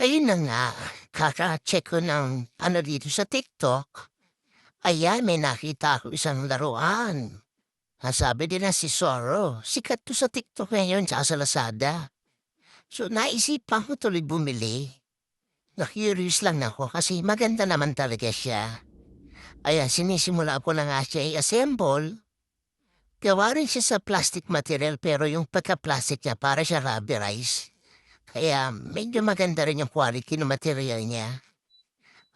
Ayun na nga, kaka-check ko ng ano dito sa TikTok. Ayan, may nakita ako isang laruan. Ang sabi din na si Zorro, sikat to sa TikTok ngayon tsaka sa Lazada. So naisipan ko tuloy bumili. Na-curious lang ako kasi maganda naman talaga siya. Ayan, sinisimula ko na nga siya i-assemble. Gawa rin siya sa plastic material pero yung pagka-plastic niya para siya rubberized. Kaya medyo maganda rin yung quality ng material niya.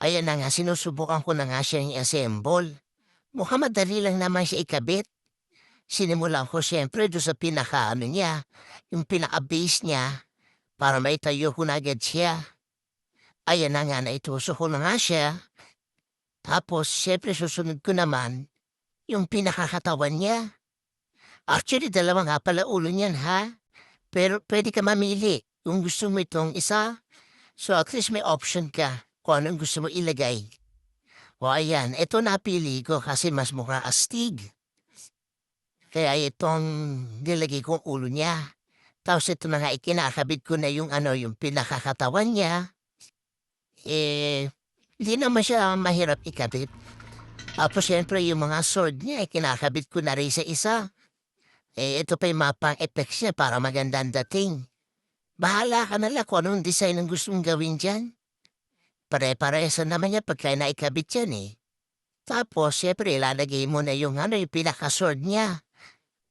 Ayan na nga, sinusubukan ko na nga siyang i-assemble. Mukhang madali lang naman siya ikabit. Sinimulan ko siyempre doon sa pinaka-ano niya, yung pinaka-base niya, para maitayo ko na agad siya. Ayan na nga, naitusok ko na nga siya. Tapos, siyempre susunod ko naman, yung pinakakatawan niya. Actually, dalawa nga pala ulo niyan, ha? Pero pwede ka mamili kung gusto mo itong isa. So at least may option ka kung anong gusto mo ilagay. O ayan, ito napili ko kasi mas mukha astig. Kaya itong nilagay ko ulo niya. Tapos ito na nga ikinakabit ko na yung ano, yung pinakakatawan niya. Eh, hindi naman siya mahirap ikabit. Tapos siyempre yung mga sword niya, ikinakabit ko na rin sa isa. Eh, ito pa yung mga pang-effects niya para magandang dating. Bahala ka na lang kung anong design ang gusto mong gawin dyan. Pare-paresa naman niya pagka naikabit yan eh. Tapos, siyempre, ilalagay mo na yung ano, yung pinaka-sword niya.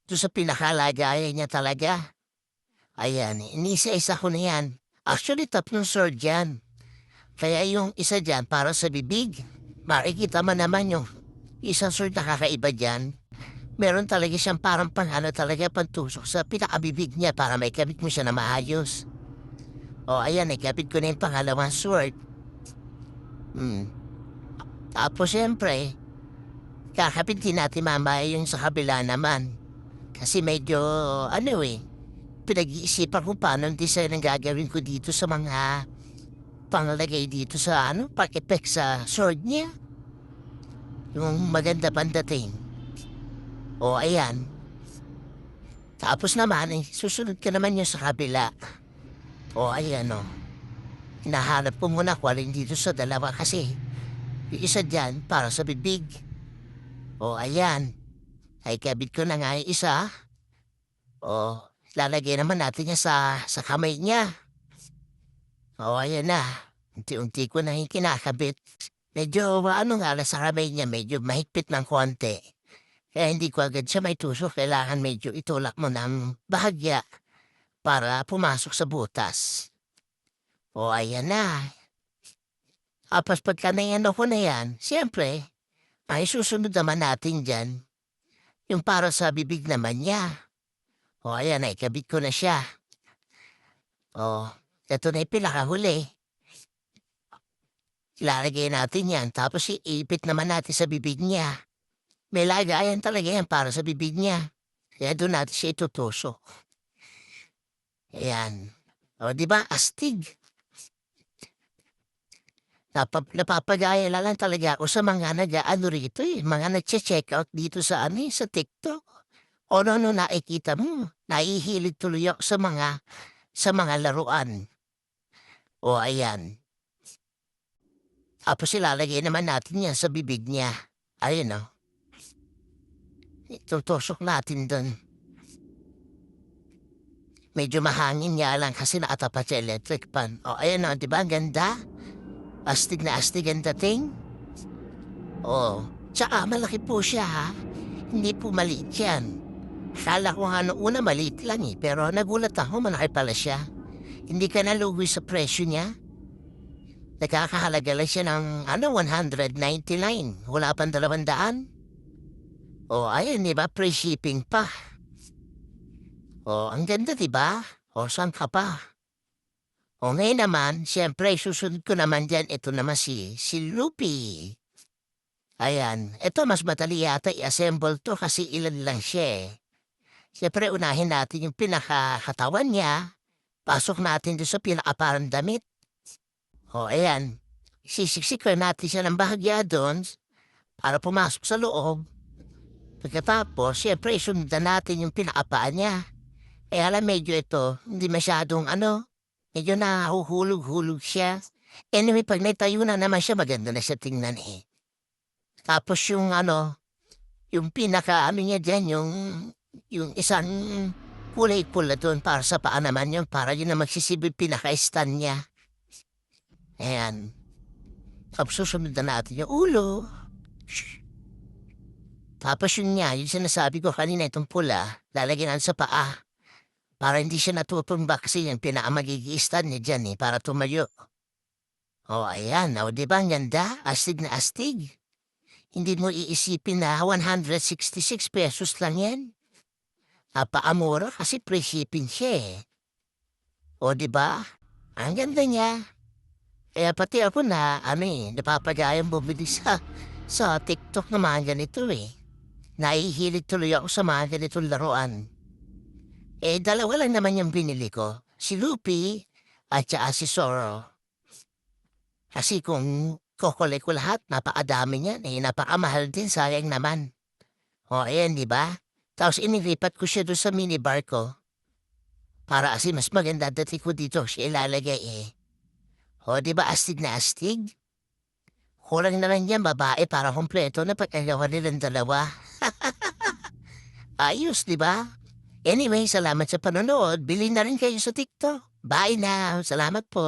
Doon sa pinakalagayan niya talaga. Ayan, inisa-isa ko na yan. Actually, tatlong sword yan. Kaya yung isa dyan para sa bibig. Makikita mo naman yung isang sword na kakaiba dyan. Meron talaga siyang parang pang ano talaga pantusok sa pinakabibig niya para may kabit mo siya na maayos. O ayan, ikabit ko na yung pangalawang sword. Hmm. Tapos siyempre, kakapit din natin mamaya yung sa kabila naman. Kasi medyo, ano eh, pinag-iisipan ko paano ang design ang gagawin ko dito sa mga panglagay dito sa ano, pag-effect sa sword niya. Yung maganda pandating. O ayan. Tapos naman, eh, susunod ka naman yung sa kabila. O ayan o. Hinahanap ko muna kung alin dito sa dalawa kasi yung isa dyan para sa bibig. O ayan. Ay kabit ko na nga yung isa. O lalagay naman natin niya sa, sa kamay niya. O ayan na. Unti-unti ko na yung kinakabit. Medyo ano nga sa kamay niya, medyo mahigpit ng konti. Kaya hindi ko agad siya may tusok. Kailangan medyo itulak mo ng bahagya para pumasok sa butas. O ayan na. Tapos pagka nayan ko na yan, siyempre, ay susunod naman natin dyan. Yung para sa bibig naman niya. O ayan na, ikabit ko na siya. O, ito na yung pinakahuli. Ilalagay natin yan, tapos iipit naman natin sa bibig niya. May lagayan talaga yan para sa bibig niya. Kaya doon natin siya itutusok. Ayan. O, di ba? Astig. Napap napapagaya na lang talaga ako sa mga nag-ano rito eh. Mga nag-check out dito sa ano eh, sa TikTok. O ano, ano nakikita mo, nahihilig tuloy ako sa mga, sa mga laruan. O ayan. Tapos ilalagay naman natin yan sa bibig niya. Ayun o. Tutusok natin doon. Medyo mahangin nga lang kasi nakatapat sa electric pan. O ayan o, di ba? Ang ganda. Astig na astig ang dating. Oh, tsaka malaki po siya ha. Hindi po maliit yan. Kala ko nga noong una maliit lang eh, pero nagulat ako malaki pala siya. Hindi ka nalugi sa presyo niya. Nakakahalaga lang siya ng ano, 199. Wala pang dalawandaan. O ayun, di ba? Pre-shipping pa. O, ang ganda, di ba? O, saan ka pa? O ngayon naman, siyempre, susunod ko naman dyan, ito naman si, si Lupi. Ayan, ito mas madali yata i-assemble to kasi ilan lang siya eh. Siyempre, unahin natin yung pinakakatawan niya. Pasok natin doon sa pinakaparang damit. O ayan, sisiksikan natin siya ng bahagya doon para pumasok sa loob. Pagkatapos, siyempre, sundan natin yung pinakapaan niya. Eh, alam, medyo ito, hindi masyadong ano, Medyo nahuhulog-hulog siya. Anyway, pag naitayo na naman siya, maganda na siya tingnan eh. Tapos yung ano, yung pinaka ano niya dyan, yung, yung isang kulay pula doon para sa paa naman yun, para yun na magsisibig pinaka-stand niya. Ayan. Tapos susunod na natin yung ulo. Shhh. Tapos yun nga, yung sinasabi ko kanina itong pula, lalagyan sa paa. Para hindi siya natutumba kasi yung pinaka-magiging stand niya dyan eh, para tumayo. O ayan, o di ba ang ganda? Astig na astig. Hindi mo iisipin na 166 pesos lang yan. Napakamura kasi free shipping siya eh. O di ba? Ang ganda niya. Kaya pati ako na, ano eh, napapagayang bumili sa, sa TikTok na mga ganito eh. Nahihilig tuloy ako sa mga ganitong laruan. Eh, dalawa lang naman yung binili ko. Si Lupi at saka si Zoro. Kasi kung kukulay ko lahat, napakadami niyan. Eh, napakamahal din, sayang naman. O, ayan, di ba? Tapos inilipat ko siya doon sa minibar ko. Para kasi mas maganda dati ko dito siya ilalagay eh. O, di ba astig na astig? Kulang na lang yan, babae, para kompleto na pagkagawa nilang dalawa. Ayos, di ba? Anyway, salamat sa panonood. Bili na rin kayo sa TikTok. Bye now. Salamat po.